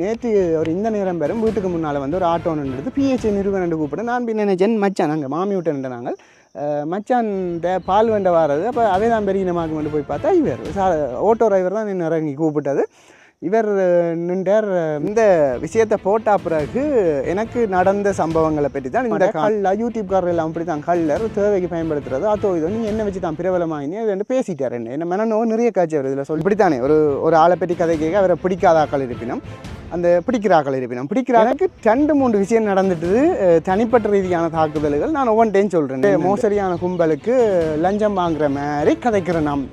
நேற்று ஒரு இந்த நேரம் பெறும் வீட்டுக்கு முன்னால் வந்து ஒரு ஆட்டோ நின்றது. பிஹெச்ஐ நிறுவனம் கூப்பிட்டு நான் பின்ன நினைச்சேன் மச்சான் நாங்கள் மாமி விட்டு நாங்கள். மச்சான் பால் வண்ட வாரது. அப்போ அவை தான் பெரிய இனமாக கொண்டு போய் பார்த்தா இவர். சா ஆட்டோ டிரைவர் தான் நின்று இறங்கி கூப்பிட்டது. இவர் நின்றார். இந்த விஷயத்தை போட்டா பிறகு எனக்கு நடந்த சம்பவங்களை பற்றி தான் இந்த கல்ல யூடியூப்காரர் எல்லாம் அப்படி தான் கல்லர் தேவைக்கு பயன்படுத்துறது. அதோ இதோ நீ என்ன வச்சு தான் பிரபலமாகினே ரெண்டு பேசிட்டார் என்ன. என்ன மனநோ நிறைய காட்சி வருது இதில் சொல்லி இப்படித்தானே. ஒரு ஒரு ஆளை பற்றி கதை கேட்க அவரை பிடிக்காத ஆக்கள் இருப்பினும். அந்த பிடிக்கிற ஆக்கள் இருப்பினும். பிடிக்கிற எனக்கு ரெண்டு மூன்று விஷயம் நடந்துட்டு தனிப்பட்ட ரீதியான தாக்குதல்கள். நான் ஒவ்வொன்றையும் சொல்கிறேன் மோசடியான கும்பலுக்கு லஞ்சம் வாங்குற மாதிரி கதைக்கிறேன் நாம்.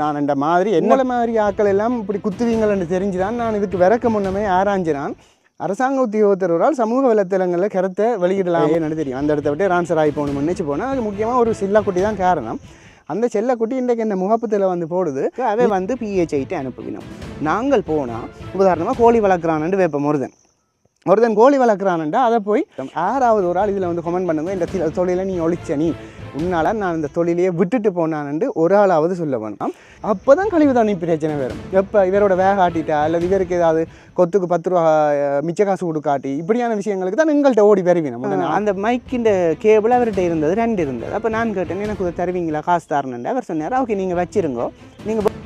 நான் இந்த மாதிரி என்னோட மாதிரி ஆக்கள் எல்லாம் இப்படி குத்துவீங்கள்னு தெரிஞ்சுதான். நான் இதுக்கு விறக்க முன்னமே ஆராய்ஞ்சினான். அரசாங்க உத்தியோகத்தர் ஒரு ஆள் சமூக வலைத்தளங்களில் கருத்தை வெளியிடலாம். தெரியும். அந்த இடத்த விட்டு ரான்சர் ஆகி போகணும் நினச்சி போனால் அது முக்கியமாக ஒரு சில்லாக்குட்டி தான் காரணம். அந்த செல்லக்குட்டி இன்றைக்கு இந்த முகப்பத்தில் வந்து போடுது. அதை வந்து பிஹெச்ஐட்டு அனுப்புவினோம். நாங்கள் போனால் உதாரணமாக கோழி வளர்க்குறான்னு வைப்போம் ஒருதன் ஒருத்தன் கோழி வளர்க்குறான்டா அதை போய் யாராவது ஒரு ஆள் இதில் வந்து கமெண்ட் பண்ணுங்க இந்த தொழிலை நீ ஒழிச்ச நீ. உன்னால் நான் இந்த தொழிலையே விட்டுட்டு போனான்னு ஒரு ஆளாவது சொல்ல வேணும் அப்போ தான் கழிவு தண்ணி பிரச்சனை வரும். எப்போ இவரோட வேக ஆட்டிட்டா அல்லது இவருக்கு ஏதாவது கொத்துக்கு பத்து ரூபா மிச்ச காசு கொடுக்காட்டி இப்படியான விஷயங்களுக்கு தான் எங்கள்கிட்ட ஓடி வருவினோம். அந்த மைக்கிൻ്റെ கேபிள் அவர்கிட்ட இருந்தது ரெண்டு இருந்தது. அப்போ நான் கேட்டேன் எனக்கு தருவீங்களா? காசு தரணுண்டு அவர் சொன்னார் ஓகே நீங்கள் வச்சிருங்கோ. நீங்கள்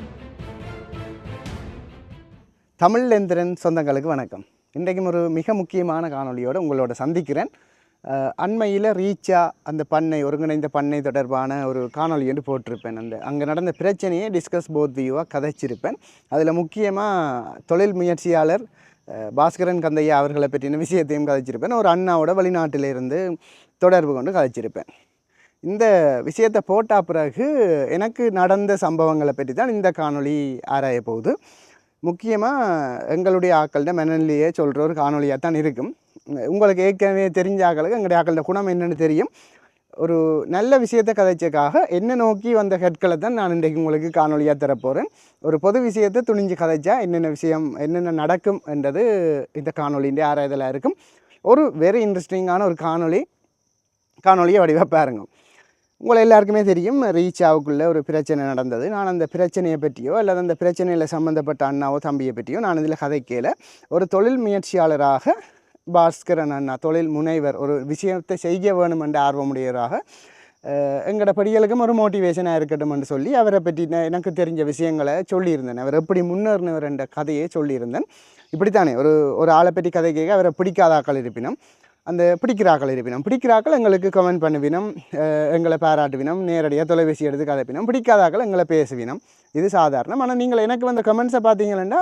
தமிழேந்திரன் சொந்தங்களுக்கு வணக்கம். இன்றைக்கும் ஒரு மிக முக்கியமான காணொளியோடு உங்களோட சந்திக்கிறேன். அண்மையில் ரீச்சா அந்த பண்ணை ஒருங்கிணைந்த பண்ணை தொடர்பான ஒரு காணொளி என்று போட்டிருப்பேன் அந்த. அங்கே நடந்த பிரச்சனையை டிஸ்கஸ் போத் வியூவாக கதைச்சிருப்பேன். அதில் முக்கியமாக தொழில் முயற்சியாளர் பாஸ்கரன் கந்தையா அவர்களை பற்றின விஷயத்தையும் கதைச்சிருப்பேன். ஒரு அண்ணாவோட வெளிநாட்டிலிருந்து தொடர்பு கொண்டு கதைச்சிருப்பேன். இந்த விஷயத்தை போட்ட பிறகு எனக்கு நடந்த சம்பவங்களை பற்றி தான் இந்த காணொளி ஆராய போகுது முக்கியமாக எங்களுடைய ஆக்கள்கிட்ட மனநிலையே சொல்கிற ஒரு காணொலியாக தான் இருக்கும். உங்களுக்கு ஏற்கனவே தெரிஞ்ச ஆக்களுக்கு எங்களுடைய ஆக்கள்கிட்ட குணம் என்னென்னு தெரியும். ஒரு நல்ல விஷயத்தை கதைச்சக்காக என்ன நோக்கி வந்த ஹெட்களை தான் நான் இன்றைக்கு உங்களுக்கு காணொலியாக தரப்போகிறேன் ஒரு பொது விஷயத்தை துணிஞ்சு கதைச்சா என்னென்ன விஷயம் என்னென்ன நடக்கும் என்றது இந்த காணொலியின் ஆராய்தலாக இருக்கும். ஒரு வெரி இன்ட்ரெஸ்டிங்கான ஒரு காணொளி காணொலியை வடிவாக பாருங்க. உங்களை எல்லாருக்குமே தெரியும் ரீச்சாவுக்குள்ளே ஒரு பிரச்சனை நடந்தது. நான் அந்த பிரச்சனையை பற்றியோ அல்லது அந்த பிரச்சனையில் சம்மந்தப்பட்ட அண்ணாவோ தம்பியை பற்றியோ நான் இதில் கதைக்கல ஒரு தொழில் முயற்சியாளராக பாஸ்கரன் அண்ணா தொழில் முனைவர். ஒரு விஷயத்தை செய்ய வேணும் என்ற ஆர்வமுடையவராக எங்களோட படிகளுக்கும் ஒரு மோட்டிவேஷனாக இருக்கட்டும் என்று சொல்லி அவரை பற்றி எனக்கு தெரிஞ்ச விஷயங்களை சொல்லியிருந்தேன். அவர் எப்படி முன்னேறினவர் என்ற கதையை சொல்லியிருந்தேன். இப்படித்தானே ஒரு ஒரு ஆளை பற்றி கதை கேட்க அவரை பிடிக்காத ஆக்கள் இருப்பினும் அந்த பிடிக்கிறாக்கள் இருப்பினும் பிடிக்கிறாக்கள் எங்களுக்கு கமெண்ட் பண்ணுவினம் எங்களை பாராட்டுவினம் நேரடியாக தொலைபேசி எடுத்து கதைப்பினம் பிடிக்காதாக்கள் எங்களை பேசுவினம் இது சாதாரணம். ஆனால் நீங்கள் எனக்கு வந்த கமெண்ட்ஸை பார்த்தீங்கன்னா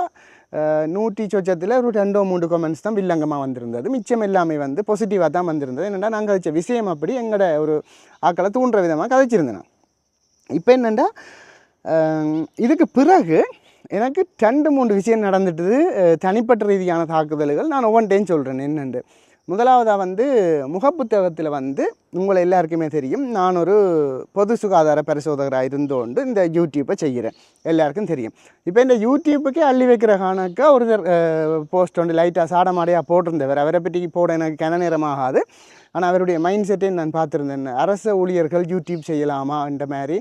நூற்றி சொச்சத்தில் ஒரு ரெண்டோ மூன்று கமெண்ட்ஸ் தான் வில்லங்கமாக வந்திருந்தது. மிச்சம் எல்லாமே வந்து பாசிட்டிவாக தான் வந்திருந்தது. என்னென்னா நாங்கள் கதைச்ச விஷயம் அப்படி எங்களோட ஒரு ஆக்களை தூண்டுற விதமாக கதைச்சிருந்தேன் இப்போ என்னென்னா இதுக்கு பிறகு எனக்கு ரெண்டு மூன்று விஷயம் நடந்துட்டுது. தனிப்பட்ட ரீதியான தாக்குதல்கள். நான் ஒவ்வொன்றையும் சொல்கிறேன் என்னென்று முதலாவதாக வந்து முகப்புத்தகத்தில் வந்து உங்களை எல்லாருக்குமே தெரியும். நான் ஒரு பொது சுகாதார பரிசோதகராக இருந்தோண்டு இந்த யூடியூப்பை செய்கிறேன். எல்லாருக்கும் தெரியும். இப்போ இந்த யூடியூப்புக்கே அள்ளி வைக்கிற காணக்கா ஒரு போஸ்ட் ஒன்று லைட்டாக சாடமாடையாக போட்டிருந்தவர். அவரை பற்றி போட எனக்கு கன நேரமாகாது. ஆனால் அவருடைய மைண்ட் செட்டே நான் பார்த்துருந்தேன். அரச ஊழியர்கள் யூடியூப் செய்யலாமா இந்த மாதிரி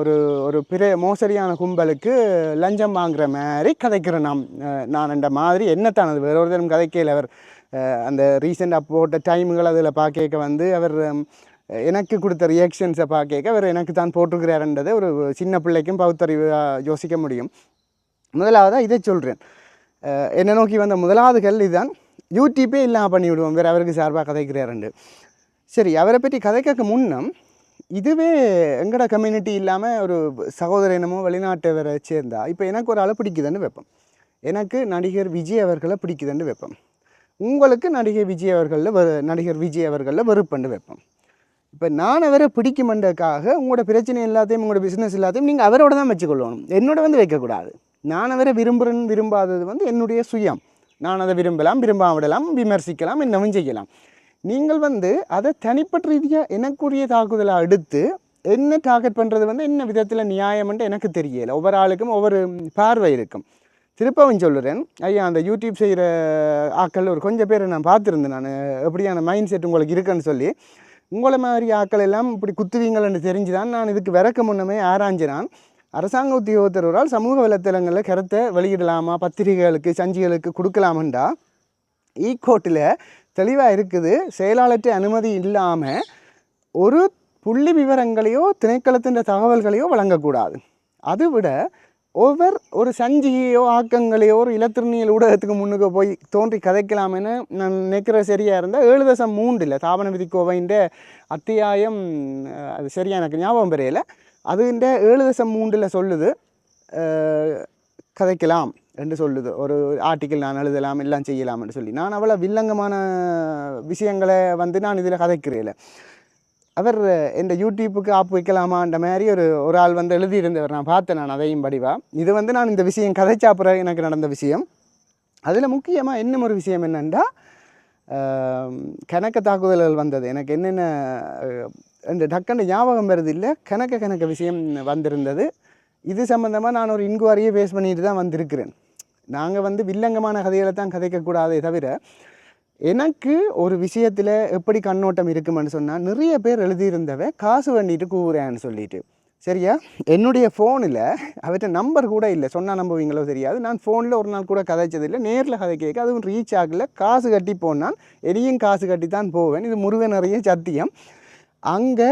ஒரு ஒரு பிற மோசடியான கும்பலுக்கு லஞ்சம் வாங்குற மாதிரி கதைக்கிறேன் நாம். நான் இந்த மாதிரி என்னத்தானது அது? வேற ஒருத்தரும் கதைக்கையில் அவர். அந்த ரீசெண்டாக போட்ட டைமுகள் அதில் பார்க்க வந்து அவர் எனக்கு கொடுத்த ரியாக்ஷன்ஸை பார்க்க அவர் எனக்கு தான் போட்டிருக்கிறாருன்றதை ஒரு சின்ன பிள்ளைக்கும் பகுத்தறிவாக யோசிக்க முடியும். முதலாவதாக இதை சொல்கிறேன் என்னை நோக்கி வந்த முதலாவது கல்வி தான் யூடியூப்பே இல்லாமல் பண்ணிவிடுவோம் வேறு அவருக்கு சார்பாக கதைக்கிறாருண்டு. சரி அவரை பற்றி கதைக்க முன்னம் இதுவே எங்கட கம்யூனிட்டி இல்லாமல் ஒரு சகோதரனமோ வெளிநாட்டவரை சேர்ந்தா இப்போ எனக்கு ஒரு ஆளை பிடிக்குதுன்னு வைப்போம். எனக்கு நடிகர் விஜய் அவர்களை பிடிக்குதுன்னு வைப்போம். உங்களுக்கு நடிகை விஜய் அவர்களில் வெ நடிகர் விஜய் அவர்களில் வெறுப்பண்டு வைப்போம். இப்போ நான் அவரை பிடிக்குமென்றதுக்காக உங்களோட பிரச்சனை எல்லாத்தையும் உங்களோட பிஸ்னஸ் எல்லாத்தையும் நீங்கள் அவரோட தான் வச்சுக்கொள்ளணும். என்னோட வந்து வைக்கக்கூடாது. நான் அவரை விரும்புகிறேன் விரும்பாதது வந்து என்னுடைய சுயம். நான் அதை விரும்பலாம் விரும்பாம விடலாம் விமர்சிக்கலாம் என்னவும் செய்யலாம் நீங்கள் வந்து அதை தனிப்பட்ட ரீதியாக எனக்குரிய தாக்குதலாக எடுத்து என்ன டார்கெட் பண்ணுறது வந்து என்ன விதத்தில் நியாயம்ன்ட்டு எனக்கு தெரியலை. ஒவ்வொரு ஆளுக்கும் ஒவ்வொரு பார்வை இருக்கும். திருப்பவும் சொல்லுறேன். ஐயா அந்த யூடியூப் செய்கிற ஆட்கள் ஒரு கொஞ்சம் பேர் நான் பார்த்துருந்தேன் நான். எப்படியான மைண்ட் செட் உங்களுக்கு இருக்குன்னு சொல்லி. உங்களை மாதிரி ஆட்கள் எல்லாம் இப்படி குத்துவீங்கள்னு தெரிஞ்சு தான் நான் இதுக்கு விறக்க முன்னமே ஆராய்ஞ்சினான். அரசாங்க உத்தியோகத்தர் ஒரு ஆள் சமூக வலைத்தளங்களில் கருத்தை வெளியிடலாமா பத்திரிகைகளுக்கு சஞ்சிகளுக்கு கொடுக்கலாமண்டா? E ஈகோட்டில் தெளிவாக இருக்குது செயலாளர்கிட்ட அனுமதி இல்லாமல் ஒரு புள்ளி விவரங்களையோ திணைக்களத்தின் தகவல்களையோ வழங்கக்கூடாது. அதை விட ஒவ்வொரு ஒரு சஞ்சிகையோ ஆக்கங்களையோ ஒரு இலத்திரனியல் ஊடகத்துக்கு முன்னுக்கு போய் தோன்றி கதைக்கலாம்னு நான் நினைக்கிற சரியாக இருந்தால் ஏழு தசம் மூன்றில் தாபன கோவைண்ட அத்தியாயம் அது சரியா எனக்கு ஞாபகம் பெறையில. அதுன்ற ஏழு தசம் மூன்றில் சொல்லுது கதைக்கலாம் என்று சொல்லுது. ஒரு ஆர்டிக்கிள் நான் எழுதலாம் எல்லாம் செய்யலாம்னு சொல்லி. நான் அவ்வளோ வில்லங்கமான விஷயங்களை வந்து நான் இதில் கதைக்கிறேன் அவர் இந்த யூடியூப்புக்கு ஆப் வைக்கலாமான்ற மாதிரி ஒரு ஒரு ஆள் வந்து எழுதியிருந்தவர். நான் பார்த்தேன் நான் அதையும் படிவா. இது வந்து நான் இந்த விஷயம் கதைச்சா பிறகு எனக்கு நடந்த விஷயம். அதில் முக்கியமாக இன்னும் ஒரு விஷயம் என்னென்னா கணக்க தாக்குதல்கள் வந்தது. எனக்கு என்னென்ன இந்த டக்குன்னு ஞாபகம் வருது இல்லை கணக்க கணக்க விஷயம் வந்திருந்தது. இது சம்மந்தமாக நான் ஒரு இன்குவாரியே பேஸ் பண்ணிட்டு தான் வந்திருக்கிறேன். நாங்கள் வந்து வில்லங்கமான கதைகளை தான் கதைக்கக்கூடாதே தவிர எனக்கு ஒரு விஷயத்தில் எப்படி கண்ணோட்டம் இருக்குமென்னு சொன்னால் நிறைய பேர் எழுதியிருந்தவ காசு வேண்டிட்டு கூவுறேன்னு சொல்லிட்டு. சரியா? என்னுடைய ஃபோனில் அவர்கிட்ட நம்பர் கூட இல்லை. சொன்னால் நம்புவீங்களோ தெரியாது. நான் ஃபோனில் ஒரு நாள் கூட கதைச்சதில்லை. நேரில் கதை கேட்க அதுவும் ரீச் ஆகல. காசு கட்டி போனால் இனியும் காசு கட்டி தான் போவேன். இது முருகன் நிறைய சத்தியம். அங்கே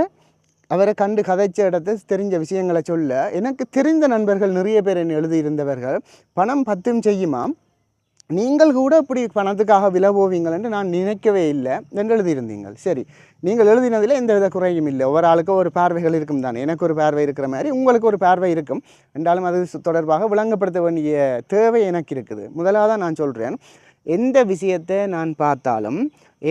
அவரை கண்டு கதைச்ச இடத்த தெரிஞ்ச விஷயங்களை சொல்ல எனக்கு தெரிந்த நண்பர்கள் நிறைய பேர் என்ன எழுதியிருந்தவர்கள். பணம் பத்தும் செய்யுமாம்? நீங்கள் கூட இப்படி பணத்துக்காக விலை போவீங்கள் என்று நான் நினைக்கவே இல்லை என்று எழுதியிருந்தீங்கள். சரி நீங்கள் எழுதினதில் எந்த வித குறையும் இல்லை. ஒவ்வொரு ஆளுக்கும் ஒரு பார்வைகள் இருக்கும் தானே. எனக்கு ஒரு பார்வை இருக்கிற மாதிரி உங்களுக்கு ஒரு பார்வை இருக்கும். என்றாலும் அது தொடர்பாக விளங்கப்படுத்த வேண்டிய தேவை எனக்கு இருக்குது. முதலாவதாக நான் சொல்கிறேன் எந்த விஷயத்தை நான் பார்த்தாலும்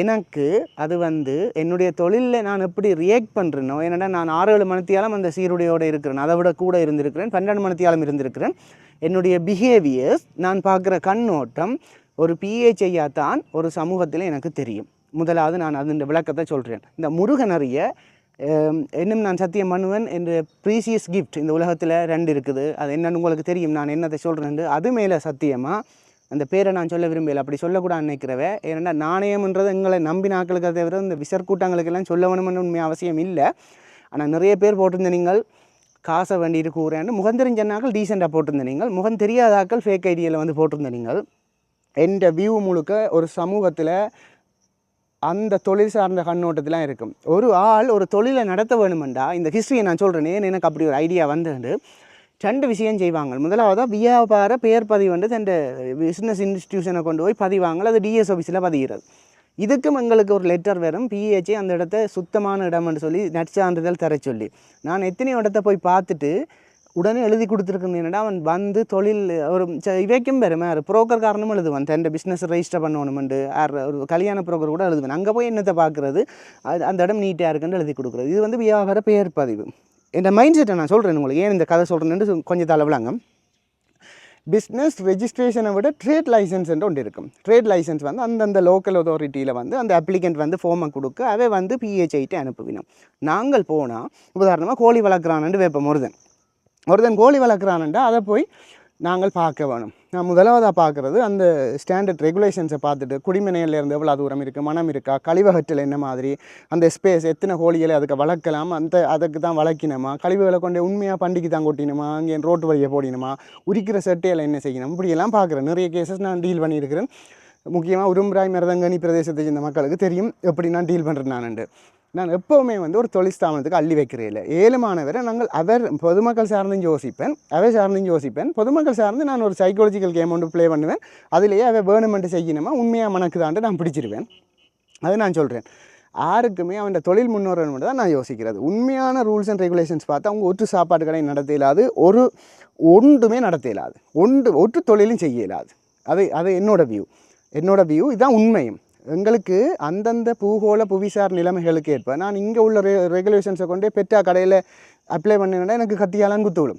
எனக்கு அது வந்து என்னுடைய தொழிலில் நான் எப்படி ரியாக்ட் பண்ணுறேனோ என்னடா நான் ஆறு ஏழு மணித்தியாலும் அந்த சீருடையோடு இருக்கிறேன். அதை விட கூட இருந்திருக்கிறேன். பன்னெண்டு மணித்தியாலும் இருந்திருக்கிறேன். என்னுடைய பிஹேவியர்ஸ் நான் பார்க்குற கண்ணோட்டம் ஒரு பிஹெச்ஐயா தான் ஒரு சமூகத்தில் எனக்கு தெரியும். முதலாவது நான் அதன் விளக்கத்தை சொல்கிறேன் இந்த முருகனறிய அறிய இன்னும் நான் சத்தியம் பண்ணுவேன் என்ற ப்ரீசியஸ் கிஃப்ட் இந்த உலகத்தில் ரெண்டு இருக்குது. அது என்னன்னு உங்களுக்கு தெரியும். நான் என்னத்தை சொல்கிறேன் அது மேலே சத்தியமாக அந்த பேரை நான் சொல்ல விரும்பல அப்படி சொல்லக்கூடாது நினைக்கிறவே ஏன்னா நாணயம்ன்றது எங்களை நம்பி நாட்களுக்கு தவிர இந்த விசற்கூட்டங்களுக்கெல்லாம் சொல்ல வேணும்னு உண்மை அவசியம் இல்லை. ஆனால் நிறைய பேர் போட்டிருந்த நீங்கள் காசை வேண்டிட்டு கூறேன்னு முகம் தெரிஞ்ச நாட்கள் டீசெண்டாக போட்டிருந்த நீங்கள். முகம் தெரியாத ஆக்கள் ஃபேக் ஐடியில் வந்து போட்டிருந்த நீங்கள். என்ற வியூ முழுக்க ஒரு சமூகத்தில் அந்த தொழில் சார்ந்த கண்ணோட்டத்திலாம் இருக்கும். ஒரு ஆள் ஒரு தொழிலை நடத்த வேணுமெண்டா இந்த ஹிஸ்ட்ரியை நான் சொல்கிறேனே எனக்கு அப்படி ஒரு ஐடியா வந்து ரெண்டு விஷயம் செய்வாங்க முதலாவதாக வியாபார பெயர் பதிவு வந்து தன் பிஸ்னஸ் இன்ஸ்டிடியூஷனை கொண்டு போய் பதிவாங்க அது டிஎஸ் ஆஃபீஸில் பதிகிறது. இதுக்கும் எங்களுக்கு ஒரு லெட்டர் வரும். பிஹெச்ஏ அந்த இடத்த சுத்தமான இடம்னு சொல்லி நற்சான்றிதழ் தர சொல்லி. நான் எத்தனையோ இடத்த போய் பார்த்துட்டு உடனே எழுதி கொடுத்துருக்கேன் அவன் வந்து தொழில் ஒரு ச- இவைக்கும் பெருமை. புரோக்கர் காரணமும் எழுதுவான். தன் பிஸ்னஸ் ரெஜிஸ்டர் பண்ணணுமெண்டு. ஆர் ஒரு கல்யாண புரோக்கர் கூட எழுதுவேன். அங்கே போய் என்னத்தை பார்க்குறது? அது அந்த இடம் நீட்டாக இருக்குன்னு எழுதி கொடுக்குறது. இது வந்து வியாபார பெயர் பதிவு. இந்த மைண்ட் செட்டை நான் சொல்கிறேன் உங்களுக்கு. ஏன் இந்த கதை சொல்கிறேன்னு கொஞ்சம் தலைவிலாங்க பிஸ்னஸ் ரெஜிஸ்ட்ரேஷனை விட ட்ரேட் லைசன்ஸ் ஒன்று இருக்கும். ட்ரேட் லைசன்ஸ் வந்து அந்தந்த லோக்கல் அத்தாரிட்டியில் வந்து அந்த அப்ளிகண்ட் வந்து ஃபார்மை கொடுக்க அவை வந்து பிஹெச்ஐட்டு அனுப்புவினோம். நாங்கள் போனால் உதாரணமாக கோழி வளர்க்குறான்னு வைப்போம் ஒருதன் ஒருத்தன் கோழி வளர்க்குறானுண்டா அதை போய் நாங்கள் பார்க்க வேணும். நான் முதலாவதாக பார்க்குறது அந்த ஸ்டாண்டர்ட் ரெகுலேஷன்ஸை பார்த்துட்டு குடிமனையில் இருந்து எவ்வளோ தூரம் இருக்குது மனம் இருக்கா கழிவகற்றில் என்ன மாதிரி அந்த ஸ்பேஸ் எத்தனை கோழிகளை அதுக்கு வளர்க்கலாம் அந்த அதுக்கு தான் வளர்க்கணுமா கழிவுகளை கொண்டு உண்மையாக பண்டிகை தான் கொட்டினுமா அங்கே ரோட்டு வழியை போடணுமா உரிக்கிற செட்டையில் என்ன செய்யணும் இப்படியெல்லாம் பார்க்குறேன். நிறைய கேசஸ் நான் டீல் பண்ணியிருக்கிறேன். முக்கியமாக உரும்பராய் மருதங்கனி பிரதேசத்தை சேர்ந்த மக்களுக்கு தெரியும். எப்படி நான் டீல் பண்ணுறேன் நானுண்டு நான் எப்போவுமே வந்து ஒரு தொழில் ஸ்தாபனத்துக்கு அள்ளி வைக்கிறேன் இல்லை ஏழுமானவரை நாங்கள் அவர் பொதுமக்கள் சார்ந்தும் யோசிப்பேன் அவை சார்ந்தும் யோசிப்பேன். பொதுமக்கள் சார்ந்து நான் ஒரு சைக்காலஜிக்கல் கேம் ஒன்று ப்ளே பண்ணுவேன். அதிலேயே அவை வேணுமென்று செய்யணுமா உண்மையாக மனக்குதான்ட்டு நான் பிடிச்சிருவேன். அது நான் சொல்கிறேன் யாருக்குமே அவன் தொழில் முன்னோர்கள் மட்டும் தான் நான் யோசிக்கிறது. உண்மையான ரூல்ஸ் அண்ட் ரெகுலேஷன்ஸ் பார்த்தா அவங்க ஒற்று சாப்பாட்டு கடை நடத்த இயலாது ஒரு ஒன்றுமே நடத்த இயலாது. ஒன்று ஒற்று தொழிலும் செய்ய இயலாது. அது அது என்னோடய வியூ என்னோடய வியூ இதுதான் உண்மையும். எங்களுக்கு அந்தந்த பூகோள புவிசார் நிலைமைகளுக்கு ஏற்ப நான் இங்கே உள்ள ரெ ரெகுலேஷன்ஸை கொண்டு பெற்றா கடையில் அப்ளை பண்ணினா எனக்கு கத்தியாலான்னு குத்து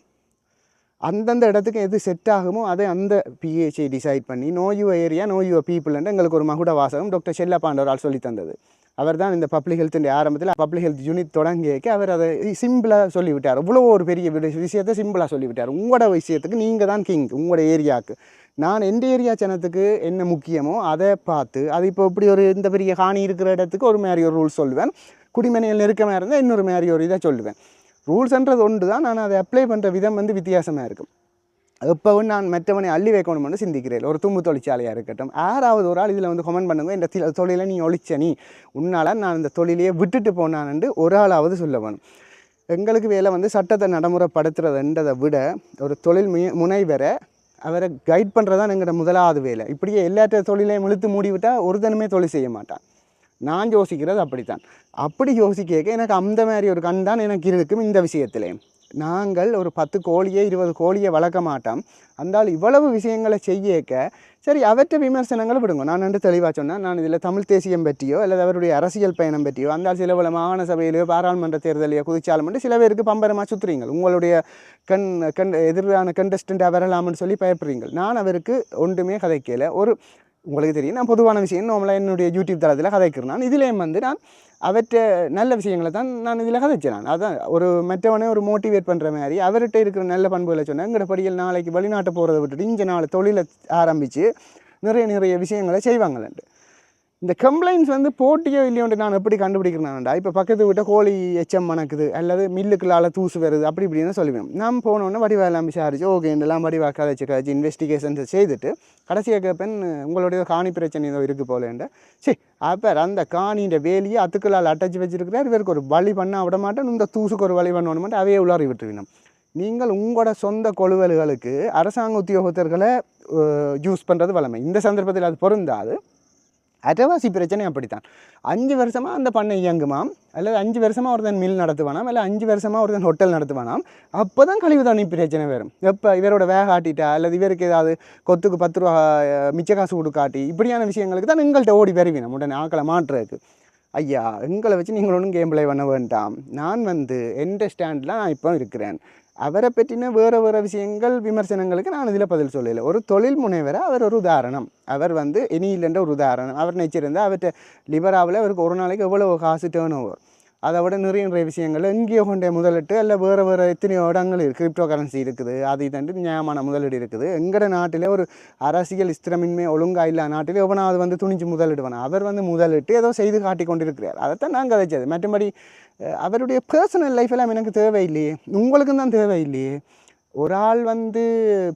அந்தந்த இடத்துக்கு எது செட் ஆகுமோ அதை அந்த பிஹெச்ஐ டிசைட் பண்ணி know your area know your பீப்புள்ன்ட்டு எங்களுக்கு ஒரு மகுட வாசகம் டாக்டர் செல்லப்பாண்ட பாண்டவரால் ஆள் சொல்லி தந்தது. அவர் தான் இந்த பப்ளிக் ஹெல்த்துடைய ஆரம்பத்தில் பப்ளிக் ஹெல்த் யூனிட் தொடங்கியக்கு அவர் அதை சிம்பிளாக சொல்லிவிட்டார். இவ்வளோ ஒரு பெரிய விஷயத்தை சிம்பிளாக சொல்லிவிட்டார். உங்களோட விஷயத்துக்கு நீங்கள் தான் கிங் உங்களோட ஏரியாவுக்கு நான் எந்த ஏரியா ஜனத்துக்கு என்ன முக்கியமோ அதை பார்த்து அது இப்போ இப்படி ஒரு இந்த பெரிய காணி இருக்கிற இடத்துக்கு ஒரு மாதிரி ஒரு ரூல்ஸ் சொல்லுவேன். குடிமனையில் நெருக்கமாக இருந்தால் இன்னொரு மாதிரி ஒரு இதை சொல்லுவேன். ரூல்ஸ்ன்றது ஒன்று தான் நான் அதை அப்ளை பண்ணுற விதம் வந்து வித்தியாசமாக இருக்கும். எப்பவும் நான் மற்றவனை அள்ளி வைக்கணும்னு சிந்திக்கிறேன். ஒரு தும்பு தொழிற்சாலையாக இருக்கட்டும் யாராவது ஒரு ஆள் இதில் வந்து கமெண்ட் பண்ணுங்க இந்த தொழிலை நீ ஒழிச்ச நீ. உன்னால் நான் இந்த தொழிலையே விட்டுட்டு போனான்னு ஒரு ஆளாவது சொல்ல வேணும். எங்களுக்கு வேலை வந்து சட்டத்தை நடைமுறைப்படுத்துறதுன்றதை விட ஒரு தொழில் முய முனைவரை அவரை கைட் பண்ணுறது தான் எங்களோட முதலாவது வேலை. இப்படியே எல்லாத்த தொழிலையும் இழுத்து மூடிவிட்டால் ஒருத்தனுமே தொழில் செய்ய மாட்டான். நான் யோசிக்கிறது அப்படித்தான். அப்படி யோசிக்க எனக்கு அந்த மாதிரி ஒரு கண் தான் எனக்கு இருக்கும் இந்த விஷயத்திலே. நாங்கள் ஒரு பத்து கோழியே இருபது கோழியை வளர்க்க மாட்டோம். அந்தால் இவ்வளவு விஷயங்களை செய்யக்க சரி அவற்றை விமர்சனங்களை விடுங்க. நான் என்று தெளிவாக சொன்னேன். நான் இதில் தமிழ் தேசியம் பற்றியோ அல்லது அவருடைய அரசியல் பயணம் பற்றியோ அந்த சில பல மாகாண சபையிலையோ பாராளுமன்ற தேர்தலையோ குதிச்சாலும் மட்டும் சில பேருக்கு பம்பரமாக சுற்றுறீங்க உங்களுடைய கண் கண் எதிரான கண்டஸ்டண்ட்டாக வரலாம்னு சொல்லி பயப்படுறீங்க நான் அவருக்கு ஒன்றுமே கதைக்கல. ஒரு உங்களுக்கு தெரியும். நான் பொதுவான விஷயம் நம்மளை என்னுடைய யூடியூப் தளத்தில் கதைக்கிறேன். நான் இதுலேயும் வந்து நான் அவற்றை நல்ல விஷயங்களை தான் நான் இதில் கதைச்சேன் நான். அதான் ஒரு மற்றவனே ஒரு மோட்டிவேட் பண்ணுற மாதிரி அவர்கிட்ட இருக்கிற நல்ல பண்புகளை சொன்னேன் எங்கட படியில் நாளைக்கு வெளிநாட்டை போகிறத விட்டுட்டு இங்கே நாலு தொழிலை ஆரம்பித்து நிறைய நிறைய விஷயங்களை செய்வாங்களேன்ட்டு. இந்த கம்ப்ளைண்ட்ஸ் வந்து போட்டியோ இல்லையோன்ட்டு நான் எப்படி கண்டுபிடிக்கிறேன்டா இப்போ பக்கத்து வீட்டை கோழி எச்சம் மணக்குது அல்லது மில்லுக்குள்ளால தூசு வருது அப்படி இப்படின்னு சொல்லுவேன் நான் போனோன்னே வடிவாலாம் விசாரிச்சு ஓகே இதெல்லாம் வடிவாக்காத கதைச்சு கதைச்சு இன்வெஸ்டிகேஷன்ஸ் செய்துட்டு கடைசியாக கேட்பேன் உங்களுடைய காணி பிரச்சனை ஏதோ இருக்குது போலேன்ட்டு சரி அப்போ அந்த காணின்ற வேலியை அத்துக்களால் அட்டாச்சு வச்சுருக்கிறார். இவருக்கு ஒரு வழி பண்ணால் விட மாட்டேன் இந்த தூசுக்கு ஒரு வழி பண்ணணும் அவையே உள்ளாரி விட்டுருவினோம் நீங்கள் உங்களோட சொந்த கொழுவல்களுக்கு அரசாங்க உத்தியோகத்தர்களை யூஸ் பண்ணுறது வளமை. இந்த சந்தர்ப்பத்தில் அது பொருந்தாது. அரைவாசி பிரச்சனை அப்படித்தான். அஞ்சு வருஷமாக அந்த பண்ணை இயங்குமாம் அல்லது அஞ்சு வருஷமாக ஒருத்தன் மில் நடத்துவானாம் இல்லை அஞ்சு வருஷமாக ஒருத்தன் ஹோட்டல் நடத்துவானாம் அப்போ தான் கழிவு தண்ணி பிரச்சனை வரும். எப்போ இவரோட வேக ஆட்டிட்டா அல்லது இவருக்கு ஏதாவது கொத்துக்கு பத்து ரூபா மிச்ச காசு கொடுக்காட்டி இப்படியான விஷயங்களுக்கு தான் எங்கள்கிட்ட ஓடி வருவினோம் உடனே ஆக்களை மாற்றுறதுக்கு. ஐயா எங்களை வச்சு நீங்கள் ஒன்றும் கேம் பிளே பண்ண வேண்டாம். நான் வந்து எந்த ஸ்டாண்டில் நான் இப்போ இருக்கிறேன். அவரை பற்றின வேறு வேறு விஷயங்கள் விமர்சனங்களுக்கு நான் இதில் பதில் சொல்லலை. ஒரு தொழில் முனைவரை அவர் ஒரு உதாரணம். அவர் வந்து இனி இல்லைன்ற ஒரு உதாரணம். அவர் நினச்சிருந்தால் அவர்கிட்ட லிபராவில் அவருக்கு ஒரு நாளைக்கு எவ்வளோ காசு டேர்ன் ஓவர் அதை விட நிறைய நிறைய விஷயங்கள். எங்கேயோ கொண்டே முதலிட்டு அல்ல வேறு வேறு எத்தனையோ இடங்கள் இருக்குது கிரிப்டோ கரன்சி இருக்குது. அது இதுன்ட்டு நியாயமான முதலீடு இருக்குது. எங்கட நாட்டில் ஒரு அரசியல் ஸ்திரமின்மை ஒழுங்கா இல்லை நாட்டில் எவனாவது வந்து துணிஞ்சு முதலிடுவான்? அவர் வந்து முதலிட்டு ஏதோ செய்து காட்டி கொண்டிருக்கிறார். அதைத்தான் நான் கதைச்சது. மற்றபடி அவருடைய பர்சனல் லைஃப் எல்லாம் எனக்கு தேவையில்லையே. உங்களுக்கும் தான் தேவையில்லையே. ஒரு ஆள் வந்து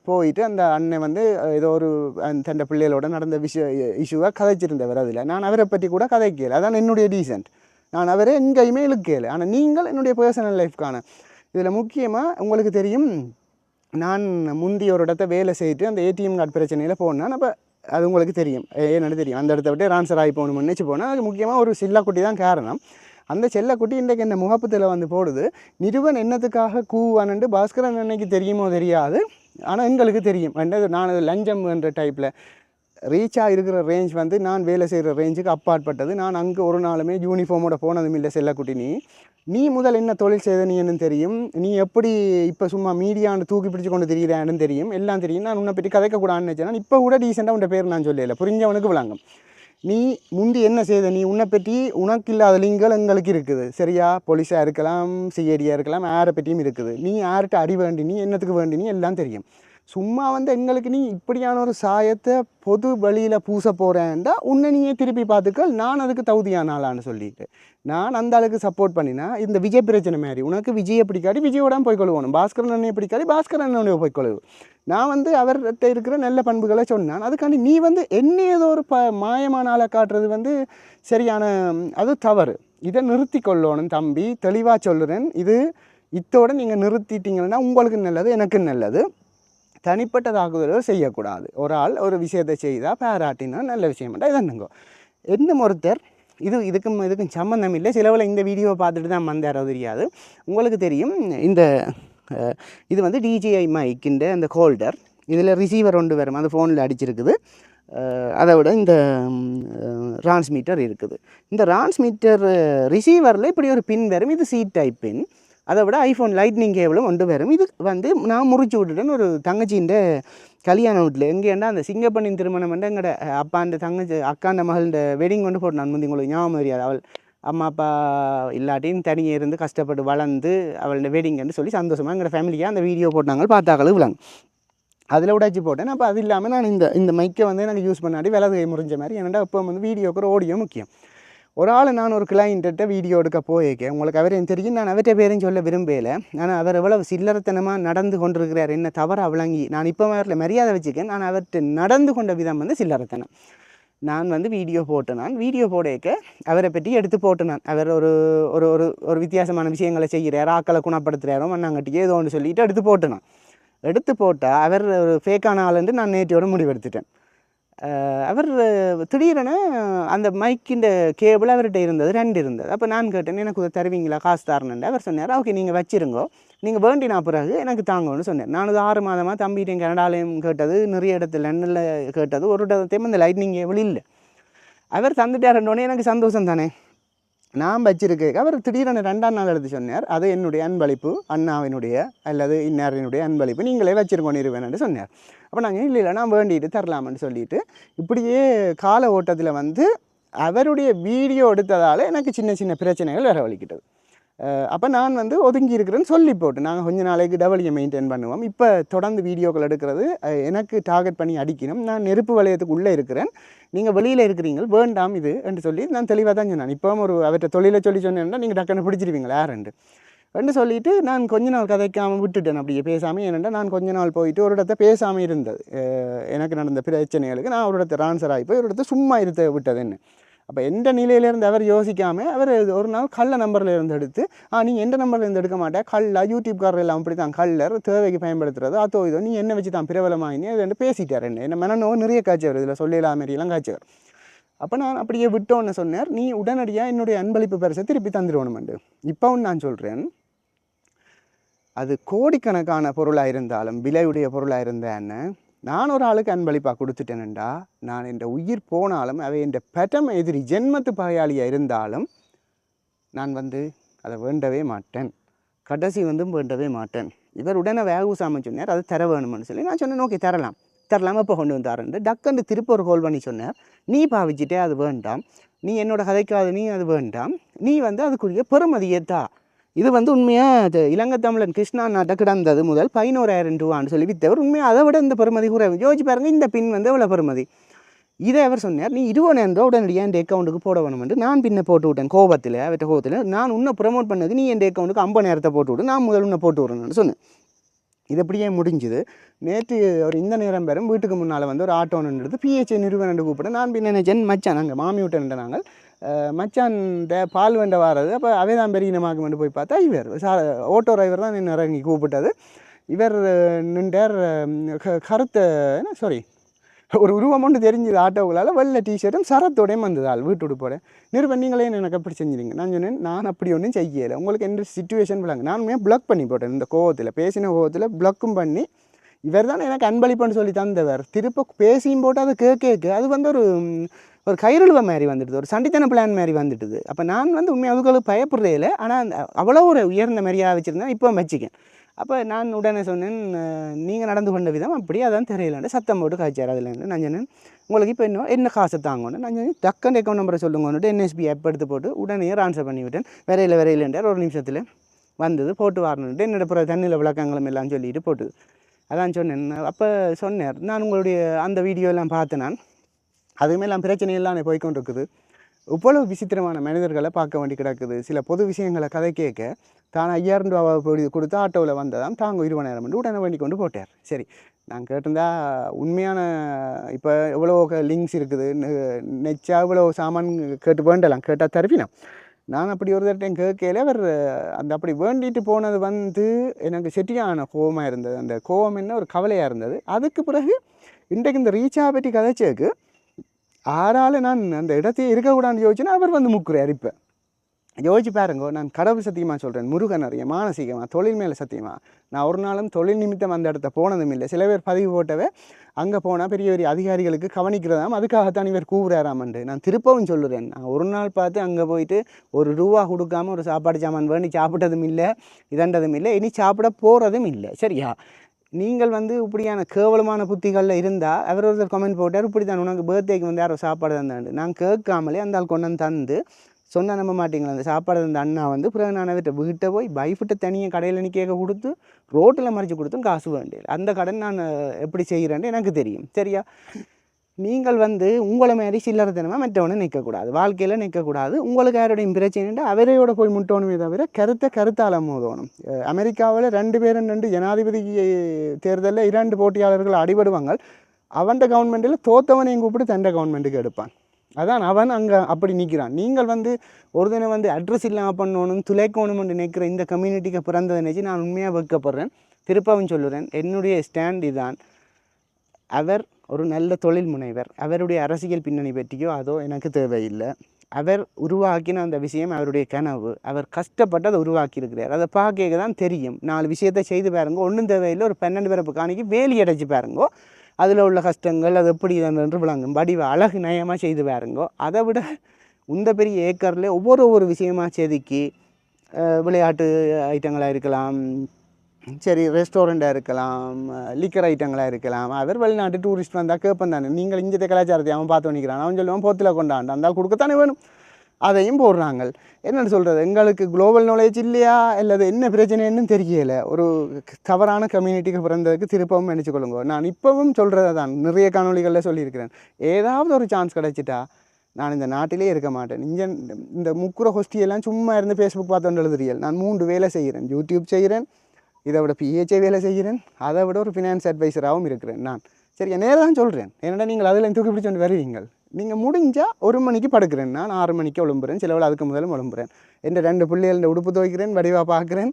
போயிட்டு அந்த அண்ணன் வந்து ஏதோ ஒரு அந்த தன்னை பிள்ளைகளோட நடந்த விஷய இஷ்யூவாக கதைச்சிருந்தவர் அதில். நான் அவரை பற்றி கூட கதைக்கல. அதான் என்னுடைய டீசென்ட் நான் அவரை எங்கேயுமே இழுக்கல. ஆனால் நீங்கள் என்னுடைய பர்சனல் லைஃப்க்கான இதில் முக்கியமாக உங்களுக்கு தெரியும் நான் முந்தி ஒரு இடத்த வேலை செய்துட்டு அந்த ஏடிஎம் கார்டு பிரச்சனையில் போனேன். அப்போ அது உங்களுக்கு தெரியும். என்னென்னு தெரியும். அந்த இடத்த விட்டு ட்ரான்ஸ்ஃபர் ஆகி போகணும்னு நினச்சி போனால் அதுக்கு முக்கியமாக ஒரு சில்லாக்குட்டி தான் காரணம். அந்த செல்லக்குட்டி இன்றைக்கு இந்த முகப்பத்தில் வந்து போடுது. நிறுவன் என்னத்துக்காக கூவானுண்டு பாஸ்கரன் அன்னைக்கு தெரியுமோ தெரியாது. ஆனால் எங்களுக்கு தெரியும். என்னது நான் லஞ்சம் என்ற டைப்பில் ரீச்சாக இருக்கிற ரேஞ்ச் வந்து நான் வேலை செய்கிற ரேஞ்சுக்கு அப்பாற்பட்டது. நான் அங்கே ஒரு நாளுமே யூனிஃபார்மோட போனதும் இல்லை செல்லக்குட்டி நீ. நீ முதல் என்ன தொழில் செய்த நீ என்னன்னு தெரியும். நீ எப்படி இப்போ சும்மா மீடியான்னு தூக்கி பிடிச்சு கொண்டு திரியிறான்னு தெரியும். எல்லாம் தெரியும். நான் உன்னை பற்றி கதைக்கக்கூடாதுன்னு நினச்சேன். இப்போ கூட டீசெண்டாக உன் பேர் நான் சொல்லல. புரிஞ்சவனுக்கு விளங்கும். நீ முந்தி என்ன செய்த? நீ உன்னை பற்றி உனக்கு இல்லாத லிங்கள் எங்களுக்கு இருக்குது. சரியா? போலீஸாக இருக்கலாம் சிஐடியாக இருக்கலாம் யாரை பற்றியும் இருக்குது. நீ யார்கிட்ட அடி வேண்டி நீ என்னத்துக்கு வேண்டி நீ எல்லாம் தெரியும். சும்மா வந்து எங்களுக்கு நீ இப்படியான ஒரு சாயத்தை பொது வழியில் பூச போகிறேன்டா உன்னை நீயே திருப்பி பார்த்துக்க நான் அதுக்கு தகுதியான ஆளான்னு சொல்லிட்டு. நான் அந்த அளவுக்கு சப்போர்ட் பண்ணினா இந்த விஜய் பிரச்சனை மாதிரி உனக்கு விஜயை பிடிக்காடி விஜயோட போய் கொள்வோணும் பாஸ்கரன் அண்ணனை பிடிக்காடி பாஸ்கரன் அண்ணனை போய் கொள்வு நான் வந்து அவர்கிட்ட இருக்கிற நல்ல பண்புகளை சொன்னான். அதுக்காண்டி நீ வந்து என்ன ஏதோ ஒரு ப மாயமான ஆளை காட்டுறது வந்து சரியான அது தவறு. இதை நிறுத்தி கொள்ளணும் தம்பி தெளிவாக சொல்லுறேன். இது இத்தோடு நீங்கள் நிறுத்திட்டீங்கன்னா உங்களுக்கு நல்லது எனக்கு நல்லது. தனிப்பட்ட செய்யக்கூடாது. ஒரு ஆள் ஒரு விஷயத்தை செய்தால் பாராட்டினா நல்ல விஷயம். என்னங்கோ என்ன ஒருத்தர் இது இதுக்கும் இதுக்கும் சம்மந்தம் இல்லை. சிலவில் இந்த வீடியோவை பார்த்துட்டு தான் வந்தாரோ தெரியாது. உங்களுக்கு தெரியும் இந்த இது வந்து டிஜிஐ மைக்கின்ற அந்த ஹோல்டர். இதில் ரிசீவர் ஒன்று வரும். அந்த ஃபோனில் அடிச்சிருக்குது. அதை விட இந்த டிரான்ஸ்மீட்டர் இருக்குது. இந்த டிரான்ஸ்மீட்டர் ரிசீவரில் இப்படி ஒரு பின் வரும். இது சி டைப் பின் அதை விட ஐஃபோன் லைட்னிங் கேபிளும் கொண்டு வரும்? இது வந்து நான் முறிச்சு விட்டுட்டேன்னு ஒரு தங்கச்சின்ற கல்யாண வீட்டில். எங்கேண்டா அந்த சிங்கப்பண்ணின் திருமணம் வந்து எங்கட அப்பாண்ட தங்கச்சி அக்காண்ட மகள்கிட்ட வெட்டிங் கொண்டு போட்டு நான் முந்தி உங்களுக்கு ஞாபகம் தெரியாது அவள் அம்மா அப்பா இல்லாட்டியும் தனியே இருந்து கஷ்டப்பட்டு வளர்ந்து அவளோட வெட்டிங்கன்னு சொல்லி சந்தோஷமாக எங்களோட ஃபேமிலியாக அந்த வீடியோ போட்டாங்க பார்த்தாக்களும் விளாங்க அதில் உடைச்சி போட்டேன். அப்போ அது இல்லாமல் நான் இந்த இந்த மைக்கை வந்து எனக்கு யூஸ் பண்ணாடி விலகை கை முறிஞ்ச மாதிரி. என்னடா இப்போ வந்து வீடியோக்கு ஒரு ஆடியோ முக்கியம். ஒரு ஆள் நான் ஒரு கிளைண்ட்ட வீடியோ எடுக்க போயிருக்கேன் உங்களுக்கு அவரையும் தெரியும் நான் அவர்கிட்ட பேரையும் சொல்ல விரும்பலை ஆனால் அவர் எவ்வளவு சில்லறத்தனமாக நடந்து கொண்டிருக்கிறார் என்ன தவறாக விளங்கி நான் இப்போ அவரில் மரியாதை வச்சுக்கேன் நான் அவர்கிட்ட நடந்து கொண்ட விதம் வந்து சில்லறத்தனம் நான் வந்து வீடியோ போட்டு நான் வீடியோ போடேக்க அவரை பற்றி எடுத்து போட்டு நான் அவர் ஒரு ஒரு ஒரு ஒரு வித்தியாசமான விஷயங்களை செய்கிறார் ஆக்களை குணப்படுத்துகிறாரோ மண்ணாங்கட்டி ஏதோ ஒன்று சொல்லிட்டு எடுத்து போட்டு நான் எடுத்து போட்டால் அவர் ஒரு ஃபேக்கான ஆளுன்ட்டு நான் நேற்றியோட முடிவெடுத்துட்டேன் அவர் திடீரென அந்த மைக்கிൻ്റെ கேபிள் அவர்கிட்ட இருந்தது ரெண்டு இருந்தது. அப்போ நான் கேட்டேன் எனக்கு இதை தருவீங்களா? காசு தரணுன்ட்டு அவர் சொன்னார் ஓகே நீங்கள் வச்சிருங்கோ. நீங்கள் வேண்டினா பிறகு எனக்கு தாங்கன்னு சொன்னேன் நான் ஆறு மாதமாக தம்பிகிட்டையும் கனடாலையும் கேட்டது நிறைய இடத்துல லண்டனில் கேட்டது ஒரு இடத்தையும் இந்த லைட்னிங் கேபிள் இல்லை அவர் தந்துட்டாருன்னொடனே எனக்கு சந்தோஷம் தானே. நான் வச்சிருக்கேன் அவர் திடீரென ரெண்டாம் நாள் எடுத்து சொன்னார் அது என்னுடைய அன்பளிப்பு அண்ணாவினுடைய அல்லது இன்னாரினுடைய அன்பளிப்பு நீங்களே வச்சிருக்கோன்னு நிறுவனம்னு சொன்னார். அப்போ நாங்கள் இல்லை இல்லை நான் வேண்டிட்டு தரலாம்னு சொல்லிட்டு இப்படியே கால ஓட்டத்தில் வந்து அவருடைய வீடியோ எடுத்ததால் எனக்கு சின்ன சின்ன பிரச்சனைகள் வரவழிக்கிட்டது அப்போ நான் வந்து ஒதுங்கி இருக்கிறேன்னு சொல்லி போட்டு நாங்கள் கொஞ்ச நாளைக்கு டபுள்யூ மெயின்டைன் பண்ணுவோம். இப்போ தொடர்ந்து வீடியோக்கள் எடுக்கிறது எனக்கு டார்கெட் பண்ணி அடிக்கணும். நான் நெருப்பு வளையத்துக்கு உள்ளே இருக்கிறேன். நீங்கள் வெளியில் இருக்கிறீங்க வேண்டாம் இது என்று சொல்லி நான் தெளிவாக தான் சொன்னேன். இப்போவும் ஒரு அவர்கிட்ட தொழிலை சொல்லி சொன்னேன்னா நீங்கள் டக்குன்னு பிடிச்சிருவீங்களா யாருண்டு ரெண்டு சொல்லிவிட்டு நான் கொஞ்ச நாள் கதைக்காமல் விட்டுட்டேன் அப்படியே பேசாமல் ஏனென்றா நான் கொஞ்ச நாள் போயிட்டு ஒரு இடத்த பேசாமல் இருந்தது. எனக்கு நடந்த பிரச்சனைகளுக்கு நான் ஒரு இடத்த ஆன்சர் ஆகி போய் ஒரு இடத்த சும்மா இருத்த விட்டது என்ன அப்போ எந்த நிலையிலேருந்து அவர் யோசிக்காமல் அவர் ஒரு நாள் கள்ள நம்பரில் இருந்து எடுத்து ஆ நீ எந்த நம்பர்லேருந்து எடுக்க மாட்டேன் கல்லா யூடியூப்காரர் எல்லாம் அப்படி தான் கல்லர் தேவைக்கு பயன்படுத்துறது. அதோ இதோ நீ என்ன வச்சு தான் பிரபலமாகினே அது வந்து பேசிட்டார் என்ன. என்ன மனநோ நிறைய காய்ச்சவர் இதில் சொல்லிடலாம் மாரியெல்லாம் காய்ச்சவர் அப்போ நான் அப்படியே விட்டோன்னு சொன்னார். நீ உடனடியாக என்னுடைய அன்பளிப்பு பரிசை திருப்பி தந்துடுவோணுமெண்டு இப்போவும் நான் சொல்கிறேன் அது கோடிக்கணக்கான பொருளாக இருந்தாலும் விலையுடைய பொருளாக இருந்தேன்னு நான் ஒரு ஆளுக்கு அன்பளிப்பாக கொடுத்துட்டேனண்டா. நான் என் உயிர் போனாலும் அவை என் பெட்டம் எதிரி ஜென்மத்து பகையாளியாக இருந்தாலும் நான் வந்து அதை வேண்டவே மாட்டேன். கடைசி வந்து வேண்டவே மாட்டேன். இவர் உடனே வேகூசாம சொன்னார் அது தர வேணும்னு சொல்லி. நான் சொன்னேன் ஓகே தரலாம். தரலாம் இப்போ கொண்டு வந்தாருன்னு டக்குன்னு திருப்ப ஒரு கோல் பண்ணி சொன்னார் நீ பாவிச்சிட்டே அது வேண்டாம். நீ என்னோட கதைக்காது நீ அது வேண்டாம். நீ வந்து அதுக்குரிய பெருமதியை தான் இது வந்து உண்மையாக இலங்கை தமிழன் கிருஷ்ணா நாட்டை கிடந்தது முதல் பதினோராயிரம் ரூபான்னு சொல்லி வித்தவர். உண்மையாக அதை விட இந்த பெருமதி கூட யோசிச்சு பாருங்க இந்த பின் வந்து எவ்வளோ பெருமதி? இதை அவர் சொன்னார் நீ இருபதாயிரம் ரூபா உடனடியாக என் அக்கௌண்ட்டுக்கு போட வேணும்னு நான் பின்ன போட்டு விட்டேன் கோபத்தில் அவற்ற கோபத்தில். நான் உன்னை ப்ரமோட் பண்ணது நீ என் அக்கௌண்ட்டுக்கு ஐம்பதாயிரத்தை போட்டு விடு நான் முதல் உன்னை போட்டு விடுறேன்னு சொன்னேன் இது அப்படியே முடிஞ்சுது. நேற்று ஒரு இந்த நேரம் பெறும் வீட்டுக்கு முன்னால் வந்து ஒரு ஆட்டோ நின்றுது. பிஹெச்ஏ நிறுவனம் கூப்பிட நான் பின்ன நினைச்சேன் மச்சான் நாங்கள் மாமி விட்டு நாங்கள் மச்சான் பால் வேண்ட வாரது. அப்போ அவை தான் பெரிய இனமாக்கு போய் பார்த்தா இவர். சா ஓட்டோ டிரைவர் தான் நின்று இறங்கி கூப்பிட்டது. இவர் நின்றார் கருத்த என்ன சாரி ஒரு உருவம் ஒன்று தெரிஞ்சது ஆட்டோக்களால். வெள்ளை டிஷர்ட்டும் சரத்தோடையும் வந்ததால் ஆள் வீட்டு உடுப்போட நிருபம் நீங்களே எனக்கு அப்படி செஞ்சுருங்க. நான் சொன்னேன் நான் அப்படி ஒன்றும் செய்யலை. உங்களுக்கு எந்த சுச்சுவேஷன் விளங்க. நான் உண்மையாக பண்ணி போட்டேன். இந்த கோவத்தில் பேசின கோவத்தில் பிளாக்கும் பண்ணி இவர் தான் எனக்கு அன்பளிப்புன்னு சொல்லி தந்தவர். திருப்ப பேசியும் போட்டு அது கேட்க. அது வந்து ஒரு ஒரு கைரழுவ மாதிரி வந்துடுது ஒரு சண்டித்தன பிளான் மாதிரி வந்துட்டுது அப்போ நான் வந்து உண்மையாக பயப்படுறே இல்லை ஆனால் அவ்வளோ ஒரு உயர்ந்த மாதிரியாக வச்சுருந்தேன் இப்போ வச்சுக்கேன். அப்போ நான் உடனே சொன்னேன் நீங்கள் நடந்து கொண்ட விதம் அப்படி அதான் தெரியலன்னு சத்தம் போட்டு காய்ச்சார் அதுலேருந்து நான் சொன்னேன் உங்களுக்கு இப்போ என்ன என்ன காசு தாங்கன்னு நான் சொன்னேன் டக்குன்னு அக்கௌண்ட் நம்பரை சொல்லுங்கன்னுட்டு என்எஸ்பி ஆப் எடுத்து போட்டு உடனே ஆன்சர் பண்ணி விட்டேன். விரையிலன்றார் ஒரு நிமிஷத்தில் வந்தது போட்டு வரணுன்ட்டு என்னோட பிற தண்ணியில் விளக்கங்களும் எல்லாம் சொல்லிட்டு போட்டுது. அதான் சொன்னேன் அப்போ சொன்னார் நான் உங்களுடைய அந்த வீடியோ எல்லாம் பார்த்தேன் நான் அதுவுமே எல்லாம் பிரச்சனை எல்லாம் போய்க்கொண்டு இருக்குது இவ்வளவு விசித்திரமான மனிதர்களை பார்க்க வேண்டி கிடக்குது. சில பொது விஷயங்களை கதை கேட்க தான் ஐயாயிரம் ரூபா கொடுத்து ஆட்டோவில் வந்ததாம் தாங்க இருபதாயிரம் உடனே வேண்டி கொண்டு போட்டார். சரி நான் கேட்டிருந்தா உண்மையான இப்போ எவ்வளோ லிங்க்ஸ் இருக்குது. நெச்சா இவ்வளோ சாமான் கேட்டு வேண்டலாம் கேட்டால் தருவினா நான் அப்படி ஒரு தட்டையும் கேட்கல அவர் அந்த அப்படி வேண்டிட்டு போனது வந்து எனக்கு செட்டியான கோவமாக இருந்தது. அந்த கோவம் என்ன ஒரு கவலையாக இருந்தது. அதுக்கு பிறகு இன்றைக்கு இந்த ரீச்சா பற்றி கதைச்சேக்கு ஆறால் நான் அந்த இடத்தையே இருக்கக்கூடாதுன்னு யோசிச்சுன்னா அவர் வந்து முக்குறார் இப்போ. யோசிச்சு பாருங்க நான் கடவுள் சத்தியமாக சொல்கிறேன் முருகன் அறிய மானசீகமாக தொழில் மேலே சத்தியமாக நான் ஒரு நாளும் தொழில் நிமித்தம் அந்த இடத்த போனதும் இல்லை. சில பேர் பதிவு போட்டவே அங்கே போனால் பெரிய பெரிய அதிகாரிகளுக்கு கவனிக்கிறதாம் அதுக்காகத்தான் இவர் கூவுறாராமண்டு நான் திருப்பவும் சொல்லுறேன். நான் ஒரு நாள் பார்த்து அங்கே போயிட்டு ஒரு ரூபா கொடுக்காம ஒரு சாப்பாடு சாமான் வேண்டி சாப்பிட்டதும் இல்லை இதண்டதும் இல்லை. இனி சாப்பிட போகிறதும் இல்லை. சரியா? நீங்கள் வந்து இப்படியான கேவலமான புத்திகளில் இருந்தால் அவர் ஒருத்தர் கமெண்ட் போட்டார் இப்படி தான் உனக்கு பர்த்டேக்கு வந்து யாரோ சாப்பாடு தந்தாண்டு. நான் கேட்காமலே அந்த ஆள் கொண்டு வந்து தந்து சொன்ன நம்ப மாட்டீங்களா அந்த சாப்பாடு தந்த அண்ணா வந்து பிறகு நான் அவர்கிட்ட வீட்டை போய் பைஃபிட்ட தனியாக கடையில் நிற்க கொடுத்து ரோட்டில் மறைச்சி கொடுத்தும் காசு வேண்டியது. அந்த கடன் நான் எப்படி செய்கிறேன்னு எனக்கு தெரியும். சரியா? நீங்கள் வந்து உங்களை மாதிரி சில்லறத்தனமாக மற்றவனை நிற்கக்கூடாது. வாழ்க்கையில் நிற்கக்கூடாது. உங்களுக்கு யாரோடையும் பிரச்சனைண்டா அவரையோட போய் முட்டோணுமே தவிர கருத்தை கருத்தால் மோதணும். அமெரிக்காவில் ரெண்டு பேரும் ரெண்டு ஜனாதிபதி தேர்தலில் இரண்டு போட்டியாளர்கள் அடிபடுவாங்க. அவன்ட கவர்மெண்ட்டில் தோத்தவனையும் கூப்பிட்டு தண்ட கவர்மெண்ட்டுக்கு எடுப்பான். அதான் அவன் அங்கே அப்படி நிற்கிறான் நீங்கள் வந்து ஒரு தினம் வந்து அட்ரஸ் இல்லாமல் பண்ணணும் துளைக்கணும்னு நிற்கிற இந்த கம்யூனிட்டிக்கு பிறந்ததை நினச்சி நான் உண்மையாக வைக்கப்படுறேன் திருப்பவும் சொல்லுறேன் என்னுடைய ஸ்டாண்ட் இதான். அவர் ஒரு நல்ல தொழில் முனைவர் அவருடைய அரசியல் பின்னணி பற்றியோ அதோ எனக்கு தேவையில்லை. அவர் உருவாக்கின அந்த விஷயம் அவருடைய கனவு. அவர் கஷ்டப்பட்டு அதை உருவாக்கியிருக்கிறார். அதை பார்க்க தான் தெரியும். நாலு விஷயத்தை செய்து பாருங்க. ஒன்றும் தேவையில்லை. ஒரு பன்னெண்டு பிறப்பு காணிக்கு வேலி அடைச்சி பாருங்கோ. அதில் உள்ள கஷ்டங்கள் அது எப்படி என்று விளங்கும். வடிவ அழகு நயமாக செய்து பாருங்கோ. அதை விட இந்த பெரிய ஏக்கரில் ஒவ்வொரு ஒவ்வொரு விஷயமாக செதுக்கி விளையாட்டு ஐட்டங்களாக இருக்கலாம் சரி ரெஸ்டாரண்ட்டாக இருக்கலாம் லிக்கர் ஐட்டங்களாக இருக்கலாம். அவர் வெளிநாட்டு டூரிஸ்ட் வந்தால் கேட்பேன் தானே. நீங்கள் இங்கே கலாச்சாரத்தை அவன் பார்த்து நிற்கிறான் அவன் சொல்லுவான் போத்தில் கொண்டாண்டான் அந்த கொடுக்கத்தானே வேணும். அதையும் போடுறாங்க என்னென்னு சொல்கிறது எங்களுக்கு குளோபல் நாலேஜ் இல்லையா? அல்லது என்ன பிரச்சனைன்னு தெரியல. ஒரு தவறான கம்யூனிட்டிக்கு பிறந்ததுக்கு திருப்பவும் நினச்சிக்கொள்ளுங்க நான் இப்போவும் சொல்கிறது தான் நிறைய காணொளிகளில் சொல்லியிருக்கிறேன். ஏதாவது ஒரு சான்ஸ் கிடைச்சிட்டா நான் இந்த நாட்டிலே இருக்க மாட்டேன். இங்கே இந்த முக்குற ஹொஸ்டியெல்லாம் சும்மா இருந்து ஃபேஸ்புக் பார்த்து எழுதுறியல் நான் மூன்று வேலை செய்கிறேன். யூடியூப் செய்கிறேன். இதை விட பிஹெச்ஏ வேலை செய்கிறேன். அதை விட ஒரு ஃபினான்ஸ் அட்வைசராகவும் இருக்கிறேன் நான். சரி நேராக தான் சொல்கிறேன் என்னடா நீங்கள் அதில் தூக்கி பிடிச்சி கொண்டு வருவீங்க? நீங்கள் முடிஞ்சால் ஒரு மணிக்கு படுக்கிறேன். நான் ஆறு மணிக்கு எழும்புறேன். சிலவில் அதுக்கு முதலும் விளம்புறேன் என் ரெண்டு பிள்ளைகள உடுப்பு துவைக்கிறேன் வடிவாக பார்க்குறேன்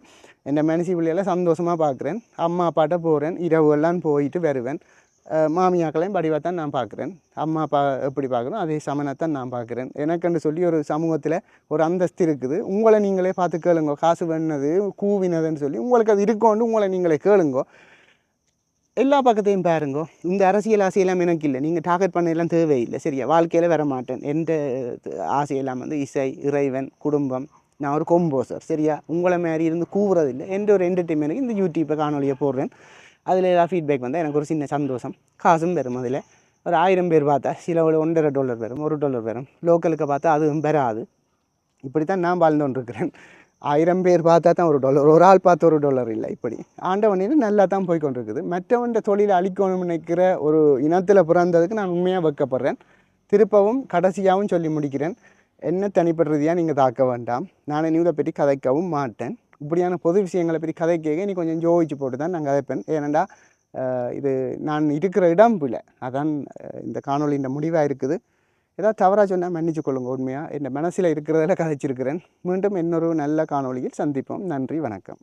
என் மனசி பிள்ளைகளை சந்தோஷமாக பார்க்குறேன் அம்மா அப்பாட்ட போகிறேன் இரவு எல்லாம் போயிட்டு வருவேன். மாமியாக்களையும் வடிவாக தான் நான் பார்க்குறேன். அம்மா அப்பா எப்படி பார்க்குறோம் அதே சமனத்தான் நான் பார்க்குறேன். எனக்குன்னு சொல்லி ஒரு சமூகத்தில் ஒரு அந்தஸ்து இருக்குது. உங்களை நீங்களே பார்த்து கேளுங்க. காசு வேணுனது கூவினதுன்னு சொல்லி உங்களுக்கு அது இருக்கோண்டு உங்களை நீங்களே கேளுங்கோ. எல்லா பக்கத்தையும் பாருங்கோ. இந்த அரசியல் ஆசையெல்லாம் எனக்கு இல்லை. நீங்கள் டார்கெட் பண்ணையெல்லாம் தேவையில்லை. சரியா? வாழ்க்கையில் வர மாட்டேன் எந்த ஆசையெல்லாம் வந்து இசை இறைவன் குடும்பம். நான் ஒரு கொம்போசர் சரியா? உங்களை மாதிரி இருந்து கூவுறதில்லை. எந்த ஒரு என்டர்டெயின்மெண்ட்டுக்கு இந்த யூடியூப்பை காணொலியை போடுறேன். அதில் ஏதாவது ஃபீட்பேக் வந்தால் எனக்கு ஒரு சின்ன சந்தோஷம். காசும் பெறும் அதில். ஒரு ஆயிரம் பேர் பார்த்தா சில ஒரு ஒன்றரை டாலர் வரும் ஒரு டாலர் வரும். லோக்கலுக்கு பார்த்தா அதுவும் வராது. இப்படித்தான் நான் வாழ்ந்து கொண்டிருக்கிறேன். ஆயிரம் பேர் பார்த்தா தான் ஒரு டாலர் ஒரு ஆள் பார்த்து ஒரு டாலர் இல்லை இப்படி. ஆண்டவனின்னு நல்லா தான் போய் கொண்டிருக்குது. மற்றவன் தொழிலை அழிக்கணும்னு நினைக்கிற ஒரு இனத்தில் பிறந்ததுக்கு நான் உண்மையாக வைக்கப்படுறேன். திருப்பவும் கடைசியாகவும் சொல்லி முடிக்கிறேன். என்ன தனிப்பட்ட ரீதியாக நீங்கள் தாக்க வேண்டாம். நான் இதை பற்றி கதைக்கவும் மாட்டேன். இப்படியான பொது விஷயங்களை பற்றி கதை கேட்க நீ கொஞ்சம் ஜோதிச்சு போட்டு தான் நான் கதைப்பேன். ஏனெண்டா இது நான் இருக்கிற இடம் பிள்ளை அதான் இந்த காணொலியின் முடிவாக இருக்குது. ஏதாவது தவறாக சொன்னால் மன்னிச்சு கொள்ளுங்க உண்மையாக என் மனசில் இருக்கிறதில் கதைச்சிருக்கிறேன். மீண்டும் இன்னொரு நல்ல காணொலியில் சந்திப்போம். நன்றி வணக்கம்.